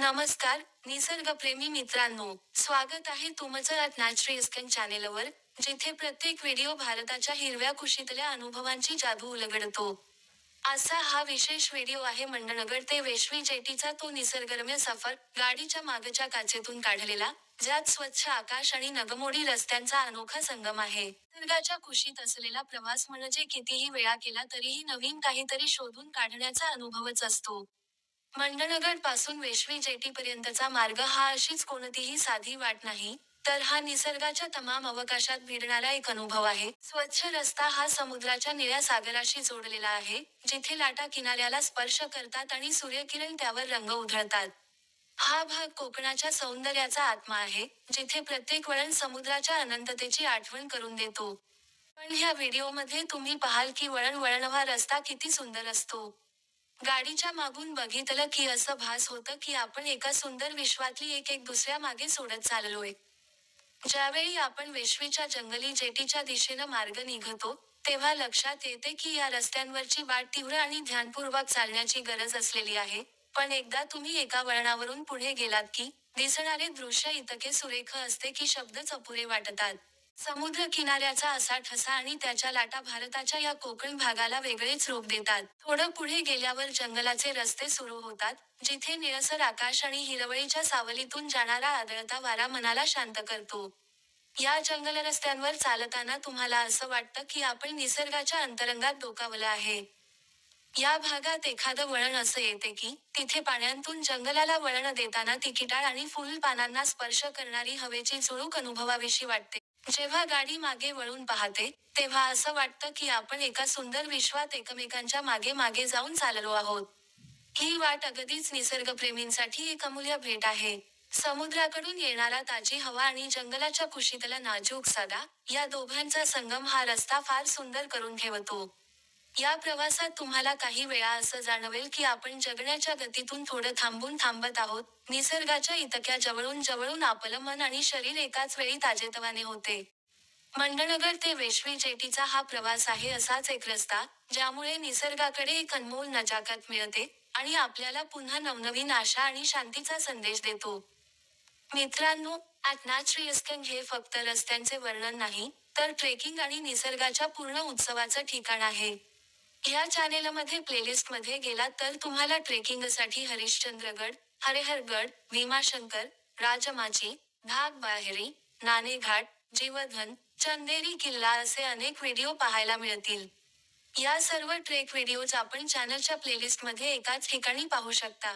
नमस्कार निसर्गप्रेमी मित्रांनो स्वागत आहे तुमचं आत नॅचरीस्कन चॅनेलवर जिथे प्रत्येक व्हिडिओ भारताच्या हिरव्या कुशीतल्या अनुभवांची जादू उलगडतो. असा हा विशेष व्हिडिओ आहे मंडणगड ते वेशवी जेटीचा तो निसर्गरम्य सफर गाडीच्या मागच्या काचेतून काढलेला ज्यात स्वच्छ आकाश आणि नगमोडी रस्त्यांचा अनोखा संगम आहे. निसर्गाच्या कुशीत असलेला प्रवास म्हणजे कितीही वेळा केला तरीही नवीन काहीतरी शोधून काढण्याचा अनुभवच असतो. मंडणगडपासून वेशवी जेटीपर्यंतचा मार्ग हा अशीच कोणतीही साधी वाट नाही तर हा निसर्गाच्या तमाम अवकाशात भिडणारा एक अनुभव आहे. स्वच्छ रस्ता हा समुद्राच्या निळ्या सागराशी जोडलेला आहे जिथे लाटा किनाऱ्याला स्पर्श करतात आणि सूर्यकिरण त्यावर रंग उधळतात. हा भाग कोकणाच्या सौंदर्याचा आत्मा आहे जिथे प्रत्येक वळण समुद्राच्या अनंततेची आठवण करून देतो. पण ह्या व्हिडिओमध्ये तुम्ही पाहाल की वळण वळणवा रस्ता किती सुंदर असतो. गाडीच्या मागून बघितलं की असं भास होतं की आपण एका सुंदर विश्वातली एक एक दुसऱ्या मागे सोडत चाललोय. ज्यावेळी आपण वेशवीच्या जंगली जेटीच्या दिशेनं मार्ग निघतो तेव्हा लक्षात येते की या रस्त्यांवरची वाट तीव्र आणि ध्यानपूर्वक चालण्याची गरज असलेली आहे. पण एकदा तुम्ही एका वळणावरून पुढे गेलात की दिसणारे दृश्य इतके सुरेख असते की शब्दच अपुरे वाटतात. समुद्र किनाऱ्याचा असा ठसा आणि त्याच्या लाटा भारताच्या या कोकण भागाला वेगळेच रूप देतात. थोडं पुढे गेल्यावर जंगलाचे रस्ते सुरू होतात जिथे निळसर आकाश आणि हिरवळीच्या सावलीतून जाणारा आदळता वारा मनाला शांत करतो. या जंगल रस्त्यांवर चालताना तुम्हाला असं वाटतं की आपण निसर्गाच्या अंतरंगात डोकावलं आहे. या भागात एखादं वळण असं येते की तिथे पाण्यातून जंगलाला वळण देताना तिकिटाळ आणि फुल पानांना स्पर्श करणारी हवेची झुळूक अनुभवाविषयी वाटते. जेव्हा गाडी मागे वळून पाहते तेव्हा असं वाटतं की आपण एका सुंदर विश्वात एकमेकांच्या मागे मागे जाऊन चाललो आहोत. ही वाट अगदीच निसर्गप्रेमींसाठी एक अमूल्य भेट आहे. समुद्राकडून येणारा ताजी हवा आणि जंगलाच्या कुशीतला नाजूक सादा या दोघांचा संगम हा रस्ता फार सुंदर करून ठेवतो. या प्रवासात तुम्हाला काही वेळा असं जाणवेल की आपण जगण्याच्या गतीतून थोडं थांबून थांबत आहोत. निसर्गाच्या इतक्या जवळून जवळून आपलं मन आणि शरीर एकाच वेळी ताजेतवाने होते. मंडणगर ते वेशवी जेटीचा हा प्रवास आहे असाच एक रस्ता ज्यामुळे निसर्गाकडे एक अनमोल नजाकत मिळते आणि आपल्याला पुन्हा नवनवीन आशा आणि शांतीचा संदेश देतो. मित्रांनो अॅटनाट्रियस्कन हे फक्त रस्त्यांचे वर्णन नाही तर ट्रेकिंग आणि निसर्गाच्या पूर्ण उत्सवाचं ठिकाण आहे. ह्या चॅनेलमध्ये प्लेलिस्टमध्ये गेलात तर तुम्हाला ट्रेकिंगसाठी हरिश्चंद्रगड हरेहरगड भीमाशंकर राजमाची धाग बाहेरी नाणेघाट जीवधन चंदेरी किल्ला असे अनेक व्हिडिओ पाहायला मिळतील. या सर्व ट्रेक व्हिडिओज आपण चॅनलच्या प्लेलिस्टमध्ये एकाच ठिकाणी पाहू शकता.